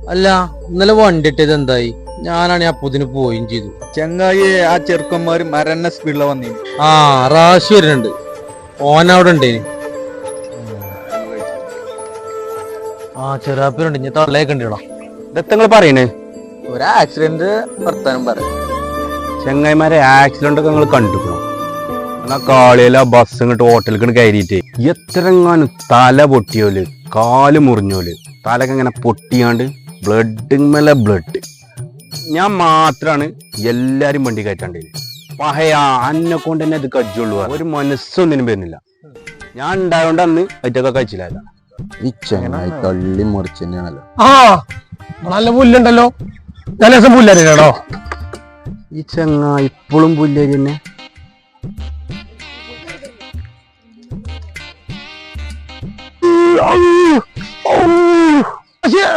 അല്ല ഇന്നലെ വണ്ടി ഇട്ടത് എന്തായി? ഞാനാണ് ആ പുതിന് പോയും ചെയ്തു. ചെങ്ങായി ആ ചെറുക്കന്മാര് മരണ സ്പീഡില വന്നി ആ റാശി വരുന്നുണ്ട്. ഓൻ അവിടെ ഉണ്ട് ആ ചെറാപ്പിലുണ്ട് ഇനി തള്ളയൊക്കെ ഉണ്ട് ഇതെത്തങ്ങൾ പറയണേ? ഒരു ആക്സിഡന്റ് വർത്താനം പറയും ചെങ്ങായിമാരെ ആക്സിഡന്റ് ഒക്കെ നിങ്ങൾ കണ്ടിരിക്കണം ആ കാളിയിൽ ആ ബസ് ഇങ്ങോട്ട് ഹോട്ടലിൽ കയറിയിട്ട് എത്രങ്ങാനും തല പൊട്ടിയോൽ കാൽ മുറിഞ്ഞോൽ തലക്കെ ഇങ്ങനെ പൊട്ടിയാണ്ട് ബ്ലഡ് മേലെ ബ്ലഡ് ഞാൻ മാത്രാണ് എല്ലാരും വണ്ടി കയറ്റാണ്ടത് പഹയ അന്നെ കൊണ്ട് തന്നെ ഇത് കജ്ജുള്ളൂ ഒരു മനസ്സൊന്നിനും വരുന്നില്ല. ഞാൻ ഉണ്ടായോണ്ട് അന്ന് അറ്റൊക്കെ കഴിച്ചില്ല ഈ തള്ളി മറിച്ച് തന്നെയാണല്ലോ. ആ നല്ല പുല്ലുണ്ടല്ലോ. നല്ല ദിവസം പുല്ലരിയാണോ ഈ ചെങ്ങ ഇപ്പോഴും പുല്ലരി തന്നെ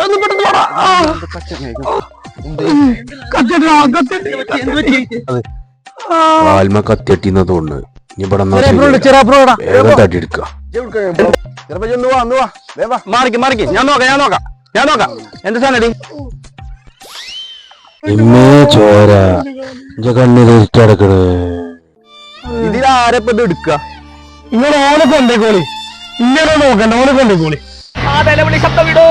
ഒന്ന് കത്തിയട്ടിന്ന ഇനി ഇവിടെ ഇടാ. വേഗം തട്ടിയെടുക്കുക മാറിക്ക് മാറിക്ക് ഞാൻ നോക്കാം ഞാൻ നോക്കാം ഞാൻ നോക്കാം എന്ത് ഇമ്മേ ചോര കണ്ണിലിരിക്കടക്കണ് എടുക്കുക? ഇങ്ങനെ ഓനെ കൊണ്ടേക്കോളി. ഇങ്ങനെ നോക്കണ്ട ഓനെ കൊണ്ടേക്കോളി. ആ നിലവിളി ശബ്ദം വിടൂ.